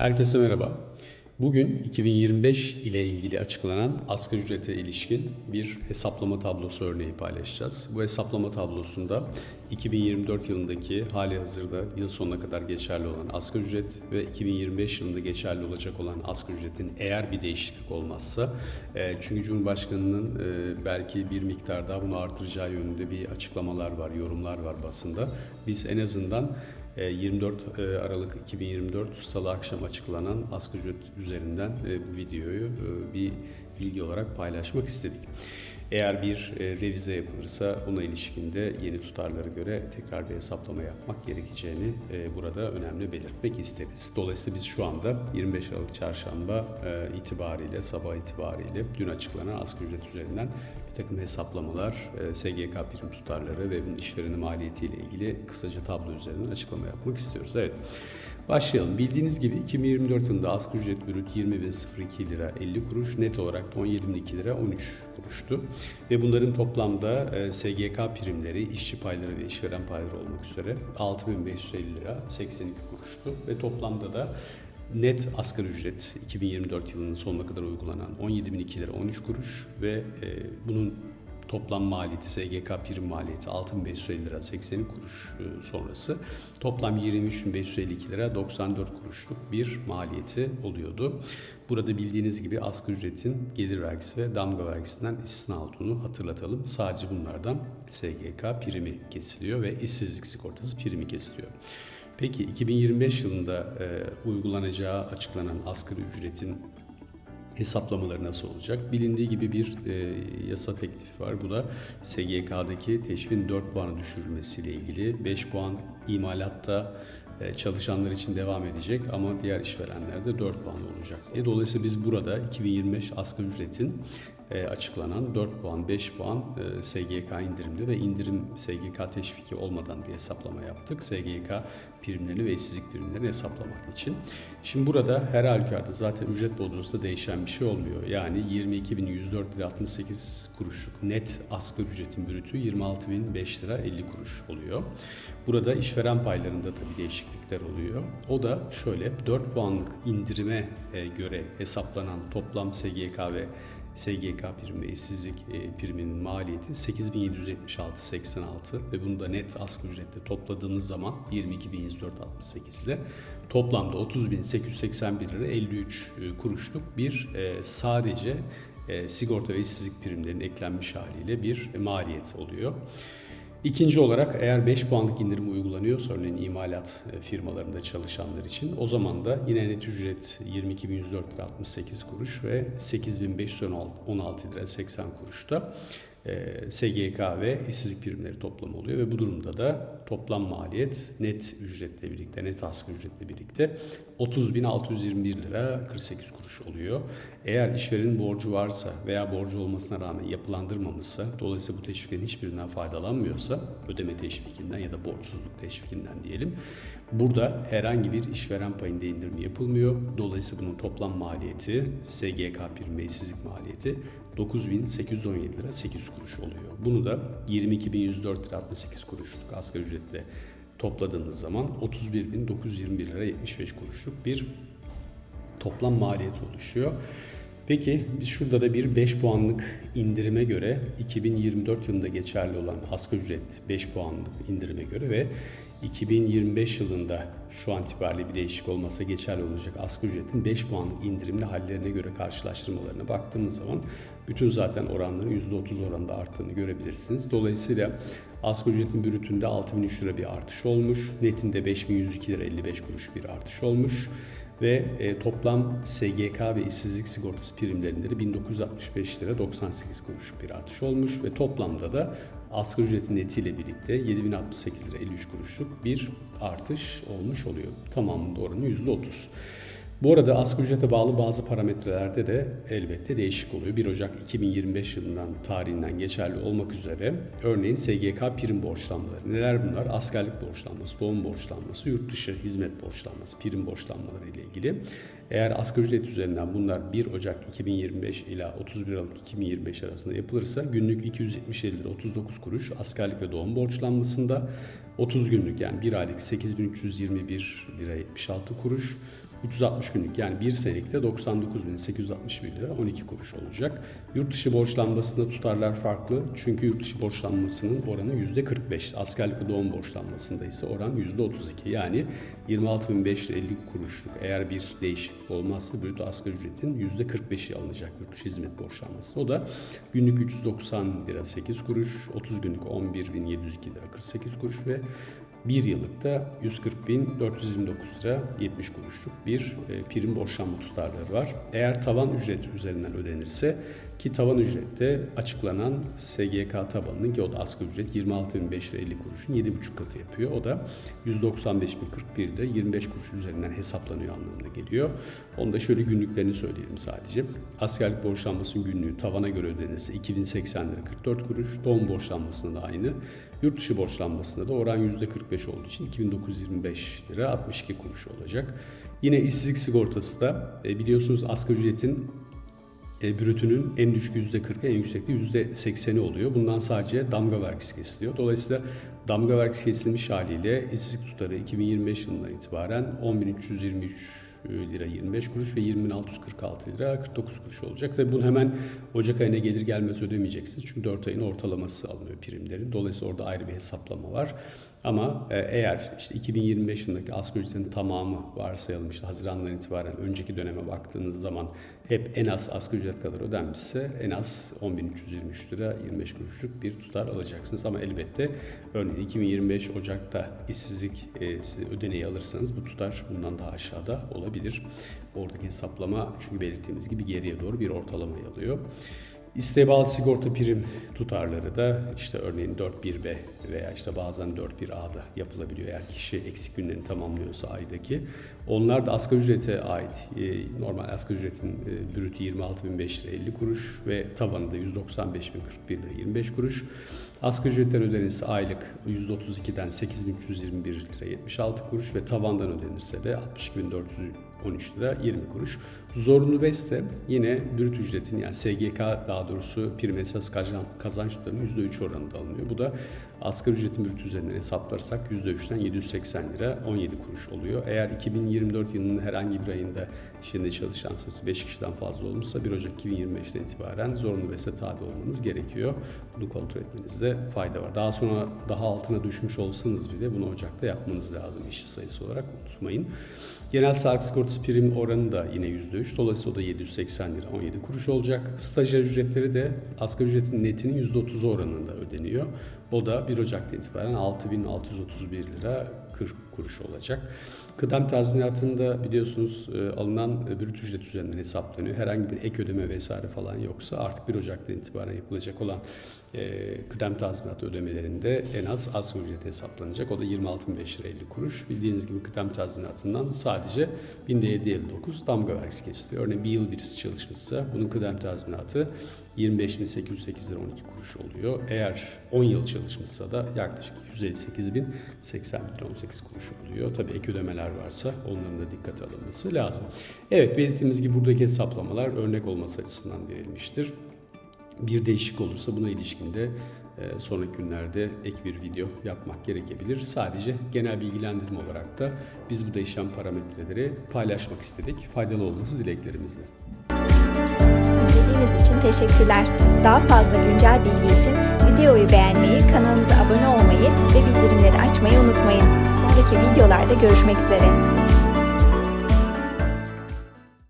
Herkese merhaba. Bugün 2025 ile ilgili açıklanan asgari ücrete ilişkin bir hesaplama tablosu örneği paylaşacağız. Bu hesaplama tablosunda 2024 yılındaki hali hazırda yıl sonuna kadar geçerli olan asgari ücret ve 2025 yılında geçerli olacak olan asgari ücretin eğer bir değişiklik olmazsa e, çünkü Cumhurbaşkanı'nın e, belki bir miktar daha bunu artıracağı yönünde bir açıklamalar var, yorumlar var basında. Biz en azından 24 e, Aralık 2024 Salı akşam açıklanan asgari ücret üzerinden e, bu videoyu e, bir bilgi olarak paylaşmak istedik. Eğer bir e, revize yapılırsa ona ilişkinde yeni tutarlara göre tekrar bir hesaplama yapmak gerekeceğini e, burada önemli belirtmek isteriz. Dolayısıyla biz şu anda 25 Aralık Çarşamba e, itibariyle, sabah itibariyle dün açıklanan asgari ücret üzerinden bir takım hesaplamalar, SGK prim tutarları ve bunun işverenin maliyetiyle ilgili kısaca tablo üzerinden açıklama yapmak istiyoruz. Evet. Başlayalım. Bildiğiniz gibi 2024 yılında asgari ücret brüt 20,02 lira 50 kuruş, net olarak da 17,2 lira 13 kuruştu. Ve bunların toplamda e, SGK primleri, işçi payları ve işveren payları olmak üzere 6550 lira 82 kuruştu. Ve toplamda da Net asgari ücret 2024 yılının sonuna kadar uygulanan 17.002 lira 13 kuruş ve e, bunun toplam maliyeti SGK prim maliyeti 6550 lira 80 kuruş e, sonrası toplam 23.552 lira 94 kuruşluk bir maliyeti oluyordu. Burada bildiğiniz gibi asgari ücretin gelir vergisi ve damga vergisinden istisna olduğunu hatırlatalım. Sadece bunlardan SGK primi kesiliyor ve işsizlik sigortası primi kesiliyor. Peki 2025 yılında e, uygulanacağı açıklanan asgari ücretin hesaplamaları nasıl olacak? Bilindiği gibi bir e, yasa teklifi var. Bu da SGK'daki teşvin 4 puanı düşürülmesiyle ilgili. 5 puan imalatta e, çalışanlar için devam edecek ama diğer işverenlerde 4 puan olacak diye. Dolayısıyla biz burada 2025 asgari ücretin e, açıklanan 4 puan, 5 puan e, SGK indirimli ve indirim SGK teşviki olmadan bir hesaplama yaptık. SGK primlerini ve işsizlik primlerini hesaplamak için. Şimdi burada her halükarda zaten ücret bodrosunda değişen bir şey olmuyor. Yani 22.104 lira 68 kuruşluk net asgari ücretin brütü 26.005 lira 50 kuruş oluyor. Burada işveren paylarında tabii değişiklikler oluyor. O da şöyle 4 puanlık indirime e, göre hesaplanan toplam SGK ve SGK primi ve işsizlik e, priminin maliyeti 8776.86 ve bunu da net asgari ücretle topladığımız zaman 22.104.68 ile toplamda 30.881 lira 53 e, kuruşluk bir e, sadece sigorta ve işsizlik primlerinin eklenmiş haliyle bir maliyet oluyor. İkinci olarak eğer 5 puanlık indirim uygulanıyorsa örneğin imalat e, firmalarında çalışanlar için o zaman da yine net ücret 22.104 lira 68 kuruş ve 8.516 lira 80 kuruşta e, SGK ve işsizlik primleri toplamı oluyor ve bu durumda da toplam maliyet net ücretle birlikte, net asgari ücretle birlikte 30.621 lira 48 kuruş oluyor. Eğer işverenin borcu varsa veya borcu olmasına rağmen yapılandırmamışsa, dolayısıyla bu teşviklerin hiçbirinden faydalanmıyorsa, ödeme teşvikinden ya da borçsuzluk teşvikinden diyelim, burada herhangi bir işveren payında indirim yapılmıyor. Dolayısıyla bunun toplam maliyeti, SGK prim ve maliyeti 9.817 lira 8 kuruş oluyor. Bunu da 22.104 lira 68 kuruşluk asgari ücretle topladığınız zaman 31.921 lira 75 kuruşluk bir toplam maliyet oluşuyor. Peki biz şurada da bir 5 puanlık indirime göre 2024 yılında geçerli olan asgari ücret 5 puanlık indirime göre ve 2025 yılında şu an itibariyle bir değişik olmasa geçerli olacak asgari ücretin 5 puanlık indirimli hallerine göre karşılaştırmalarına baktığımız zaman bütün zaten oranların %30 oranında arttığını görebilirsiniz. Dolayısıyla asgari ücretin brütünde 6003 lira bir artış olmuş, netinde 5102 lira 55 kuruş bir artış olmuş ve e, toplam SGK ve işsizlik sigortası primlerinde de 1965 lira 98 kuruş bir artış olmuş ve toplamda da asgari ücretin netiyle birlikte 7068 lira 53 kuruşluk bir artış olmuş oluyor. Tamamında oranı %30. Bu arada asgari ücrete bağlı bazı parametrelerde de elbette değişik oluyor. 1 Ocak 2025 yılından tarihinden geçerli olmak üzere örneğin SGK prim borçlanmaları. Neler bunlar? Askerlik borçlanması, doğum borçlanması, yurt dışı hizmet borçlanması, prim borçlanmaları ile ilgili. Eğer asgari ücret üzerinden bunlar 1 Ocak 2025 ila 31 Aralık 2025 arasında yapılırsa günlük 277 lira 39 kuruş askerlik ve doğum borçlanmasında 30 günlük yani 1 aylık 8321 lira 76 kuruş 360 günlük yani bir senelikte 99.861 lira 12 kuruş olacak. Yurt dışı borçlanmasında tutarlar farklı. Çünkü yurt dışı borçlanmasının oranı %45. Askerlik ve doğum borçlanmasında ise oran %32. Yani 26.550 kuruşluk eğer bir değişiklik olmazsa brüt asgari ücretin %45'i alınacak yurt dışı hizmet borçlanması. O da günlük 390 lira 8 kuruş, 30 günlük 11.702 lira 48 kuruş ve bir yıllıkta 140.429 lira 70 kuruşluk bir e, prim borçlanma tutarları var. Eğer tavan ücret üzerinden ödenirse ki tavan ücrette açıklanan SGK tabanının ki o da asgari ücret 26.550 kuruşun 7,5 katı yapıyor. O da 195.041 lira 25 kuruş üzerinden hesaplanıyor anlamına geliyor. Onu da şöyle günlüklerini söyleyelim sadece. Askerlik borçlanmasının günlüğü tavana göre ödenirse 2080 lira 44 kuruş. Doğum borçlanmasında da aynı. Yurt dışı borçlanmasında da oran %45 olduğu için 2925 lira 62 kuruş olacak. Yine işsizlik sigortası da e, biliyorsunuz asgari ücretin e, brütünün en düşük %40'ı en yüksekte %80'i oluyor. Bundan sadece damga vergisi kesiliyor. Dolayısıyla damga vergisi kesilmiş haliyle işsizlik tutarı 2025 yılından itibaren 10.323 lira 25 kuruş ve 20.646 lira 49 kuruş olacak. Tabii bunu hemen Ocak ayına gelir gelmez ödemeyeceksiniz. Çünkü 4 ayın ortalaması alınıyor primlerin. Dolayısıyla orada ayrı bir hesaplama var. Ama e, eğer işte 2025 yılındaki asgari ücretin tamamı varsayalım işte Haziran'dan itibaren önceki döneme baktığınız zaman hep en az asgari ücret kadar ödenmişse en az 10.323 lira 25 kuruşluk bir tutar alacaksınız. Ama elbette örneğin 2025 Ocak'ta işsizlik e, ödeneği alırsanız bu tutar bundan daha aşağıda olabilir. Oradaki hesaplama çünkü belirttiğimiz gibi geriye doğru bir ortalamayı alıyor. İsteğe bağlı sigorta prim tutarları da işte örneğin 4.1b veya işte bazen 4.1a'da yapılabiliyor eğer kişi eksik günlerini tamamlıyorsa aydaki. Onlar da asgari ücrete ait e, normal asgari ücretin e, brütü 26.500 lira 50 kuruş ve tavanı da 195.041 lira 25 kuruş. Asgari ücretten ödenirse aylık 132'den 8.321 lira 76 kuruş ve tavandan ödenirse de 62.413 lira 20 kuruş. Zorunlu beste yine brüt ücretin yani SGK daha doğrusu prim esas kazanç tutarının %3 oranında alınıyor. Bu da asgari ücretin brüt üzerinden hesaplarsak %3'ten 780 lira 17 kuruş oluyor. Eğer 2024 yılının herhangi bir ayında içinde çalışan sayısı 5 kişiden fazla olmuşsa 1 Ocak 2025'ten itibaren zorunlu beste tabi olmanız gerekiyor. Bunu kontrol etmenizde fayda var. Daha sonra daha altına düşmüş olsanız bile bunu Ocak'ta yapmanız lazım işçi sayısı olarak unutmayın. Genel sağlık sigortası prim oranı da yine %3. Dolayısıyla o da 780 lira 17 kuruş olacak. Stajyer ücretleri de asgari ücretin netinin %30 oranında ödeniyor. O da 1 Ocak'ta itibaren 6631 lira 40 kuruş olacak. Kıdem tazminatında biliyorsunuz e, alınan e, brüt ücret üzerinden hesaplanıyor. Herhangi bir ek ödeme vesaire falan yoksa artık 1 Ocak'tan itibaren yapılacak olan kıdem tazminatı ödemelerinde en az asgari ücret hesaplanacak. O da 26.500 lira 50 kuruş. Bildiğiniz gibi kıdem tazminatından sadece 1759 damga vergisi kesiliyor. Örneğin bir yıl birisi çalışmışsa bunun kıdem tazminatı 25.808 lira 12 kuruş oluyor. Eğer 10 yıl çalışmışsa da yaklaşık 158.080 lira 18 kuruş oluyor. Tabii ek ödemeler varsa onların da dikkate alınması lazım. Evet belirttiğimiz gibi buradaki hesaplamalar örnek olması açısından verilmiştir. Bir değişik olursa buna ilişkin de e, sonraki günlerde ek bir video yapmak gerekebilir. Sadece genel bilgilendirme olarak da biz bu değişen parametreleri paylaşmak istedik. Faydalı olması dileklerimizle. İzlediğiniz için teşekkürler. Daha fazla güncel bilgi için videoyu beğenmeyi, kanalımıza abone olmayı ve bildirimleri açmayı unutmayın. Sonraki videolarda görüşmek üzere.